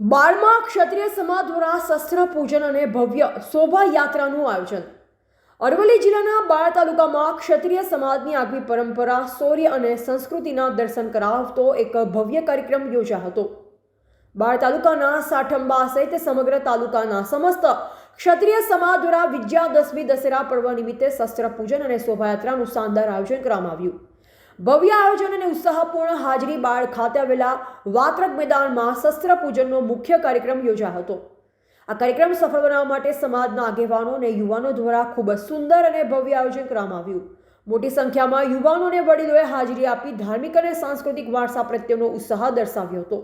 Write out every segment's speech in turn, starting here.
બાળમાં ક્ષત્રિય સમાજ દ્વારા શસ્ત્ર પૂજન અને ભવ્ય શોભાયાત્રાનું આયોજન. અરવલ્લી જિલ્લાના બાળ તાલુકામાં ક્ષત્રિય સમાજની આગવી પરંપરા, શૌર્ય અને સંસ્કૃતિના દર્શન કરાવતો એક ભવ્ય કાર્યક્રમ યોજાયો હતો. બાળ તાલુકાના સાઠંબા સહિત સમગ્ર તાલુકાના સમસ્ત ક્ષત્રિય સમાજ દ્વારા વિજયાદશમી દશેરા પર્વ નિમિત્તે શસ્ત્ર પૂજન અને શોભાયાત્રાનું શાનદાર આયોજન કરવામાં આવ્યું. ભવ્ય આયોજન અને ઉત્સાહપૂર્ણ હાજરી બાળ ખાતે આવેલા વાત્રક મેદાનમાં શસ્ત્ર પૂજનનો મુખ્ય કાર્યક્રમ યોજાયો હતો. આ કાર્યક્રમ સફળ બનાવવા માટે સમાજના આગેવાનો અને યુવાનો દ્વારા ખૂબ જ સુંદર અને ભવ્ય આયોજન કરવામાં આવ્યું. મોટી સંખ્યામાં યુવાનો અને વડીલોએ હાજરી આપી ધાર્મિક અને સાંસ્કૃતિક વારસા પ્રત્યેનો ઉત્સાહ દર્શાવ્યો હતો.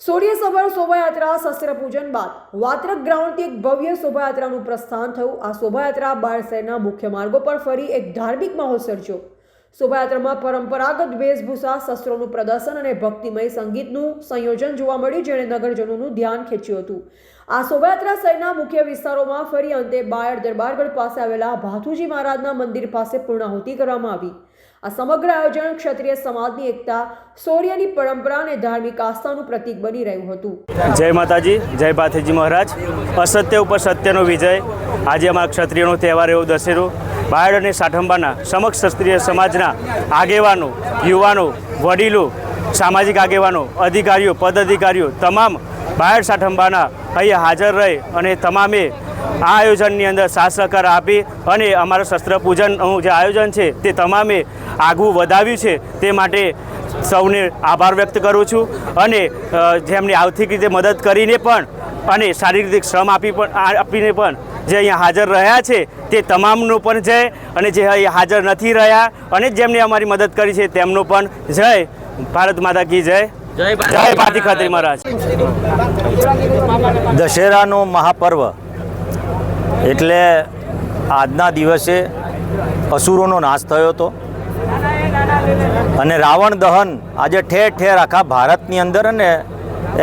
સોળીએ સવાર શોભાયાત્રા શસ્ત્ર પૂજન બાદ વાત્રક ગ્રાઉન્ડથી એક ભવ્ય શોભાયાત્રાનું પ્રસ્થાન થયું. આ શોભાયાત્રા બાળ શહેરના મુખ્ય માર્ગો પર ફરી એક ધાર્મિક માહોલ સર્જ્યો. શોભાયાત્રામાં પરંપરાગત વેશભૂષા, શસ્ત્રોનું પ્રદર્શન અને ભક્તિમય સંગીતનું સંયોજન જોવા મળ્યું જેણે નગરજનોનું ધ્યાન ખેંચ્યું હતું. આ શોભાયાત્રા શહેરના મુખ્ય વિસ્તારોમાં ફરી અંતે બાયડ દરબારગઢ પાસે આવેલા ભાથુજી મહારાજના મંદિર પાસે પૂર્ણાહુતિ કરવામાં આવી. આ સમગ્ર આયોજન ક્ષત્રિય સમાજની એકતા, શૌર્યની પરંપરા અને ધાર્મિક આસ્થાનું પ્રતીક બની રહ્યું હતું. જય માતાજી, જય ભાથુજી મહારાજ. અસત્ય ઉપર સત્યનો વિજય. આજે અમારા ક્ષત્રિયનો તહેવાર એવો દશેરો. બાયડ અને સાઠંબાના સમક્ષ ક્ષત્રિય સમાજના આગેવાનો, યુવાનો, વડીલો, સામાજિક આગેવાનો, અધિકારીઓ પદ અધિકારીઓ તમામ બાયડ સાઠંબાના અહીંયા હાજર રહી અને તમામે આ આયોજનની અંદર સાથ સહકાર આપી અને અમારા શસ્ત્ર પૂજનનું જે આયોજન છે તે તમામે આગવું વધાવ્યું છે તે માટે સૌને આભાર વ્યક્ત કરું છું અને જેમની આર્થિક રીતે મદદ કરીને પણ અને શારીરિક શ્રમ આપી પણ આપીને પણ જે અહીંયા હાજર રહ્યા છે તે તમામનો પણ જય અને જે અહીંયા હાજર નથી રહ્યા અને જેમને અમારી મદદ કરી છે તેમનો પણ જય. ભારત માતા કી જય. જય પાતી ખાતરી મહારાજ. દશેરાનો મહાપર્વ એટલે આજના દિવસે અસુરોનો નાશ થયો હતો અને રાવણ દહન આજે ઠેર ઠેર આખા ભારતની અંદર અને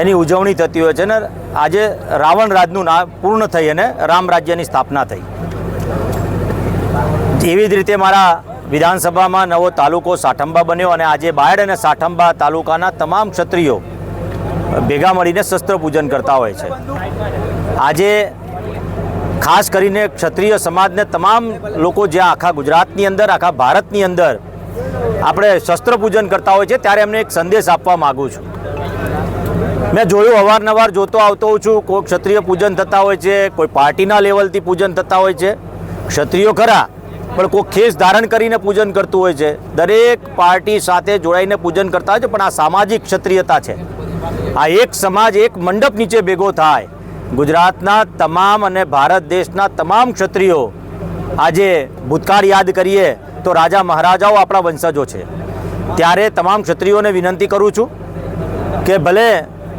એની ઉજવણી થતી હોય છે ને આજે રાવણ રાજનું નામ પૂર્ણ થઈ અને રામ રાજ્યની સ્થાપના થઈ. એવી જ રીતે મારા વિધાનસભામાં નવો તાલુકો સાઠંબા બન્યો અને આજે બાયડ અને સાઠંબા તાલુકાના તમામ ક્ષત્રિયો ભેગા મળીને શસ્ત્ર પૂજન કરતા હોય છે. આજે ખાસ કરીને ક્ષત્રિય સમાજને તમામ લોકો જ્યાં આખા ગુજરાતની અંદર, આખા ભારતની અંદર આપણે શસ્ત્ર પૂજન કરતા હોય છે, ત્યારે એમને એક સંદેશ આપવા માગું છું. મેં જોયું, અવારનવાર જોતો આવતો હોઉં છું. કોઈ ક્ષત્રિય પૂજન થતા હોય છે, કોઈ પાર્ટીના લેવલથી પૂજન થતા હોય છે. ક્ષત્રિયો ખરા, પણ કોઈ ખેસ ધારણ કરીને પૂજન કરતું હોય છે. દરેક પાર્ટી સાથે જોડાઈને પૂજન કરતા હોય છે, પણ આ સામાજિક ક્ષત્રિયતા છે. આ એક સમાજ, એક મંડપ નીચે ભેગો થાય. ગુજરાતના તમામ અને ભારત દેશના તમામ ક્ષત્રિયો આજે ભૂતકાળ યાદ કરીએ તો રાજા મહારાજાઓ આપણા વંશજો છે. ત્યારે તમામ ક્ષત્રિયોને વિનંતી કરું છું કે ભલે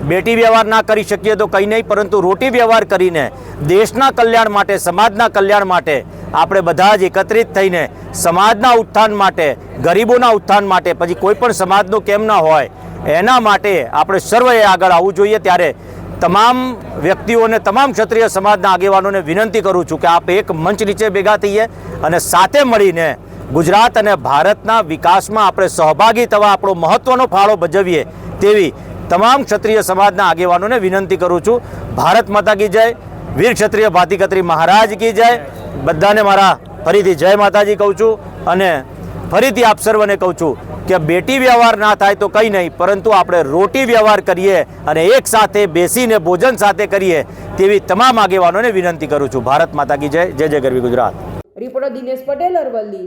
બેટી વ્યવહાર ના કરી શકીએ તો કંઈ નહીં, પરંતુ રોટી વ્યવહાર કરીને દેશના કલ્યાણ માટે, સમાજના કલ્યાણ માટે આપણે બધા જ એકત્રિત થઈને સમાજના ઉત્થાન માટે, ગરીબોના ઉત્થાન માટે, પછી કોઈ પણ સમાજનું કેમ ના હોય, એના માટે આપણે સર્વએ આગળ આવવું જોઈએ. ત્યારે તમામ વ્યક્તિઓને તમામ ક્ષત્રિય સમાજના આગેવાનોને વિનંતી કરું છું કે આપ એક મંચ નીચે ભેગા થઈએ અને સાથે મળીને ગુજરાત અને ભારતના વિકાસમાં આપણે સહભાગી થવા આપણો મહત્ત્વનો ફાળો ભજવીએ તેવી તમામ ક્ષત્રિય સમાજના આગેવાનોને વિનંતી કરું છું. ભારત માતા કી જય. વીર ક્ષત્રિય ભાતી મહારાજ કી જય. બધાને મારા ફરીથી જય માતાજી કહું છું અને ફરીથી આપ સર્વને કહું છું કે બેટી વ્યવહાર ના થાય તો કંઈ નહીં, પરંતુ આપણે રોટી વ્યવહાર કરીએ અને એક સાથે બેસીને ભોજન સાથે કરીએ તેવી તમામ આગેવાનોને વિનંતી કરું છું. ભારત માતા કી જય. જય જય ગરવી ગુજરાત. રિપોર્ટર દિનેશ પટેલ અરવલ્લી.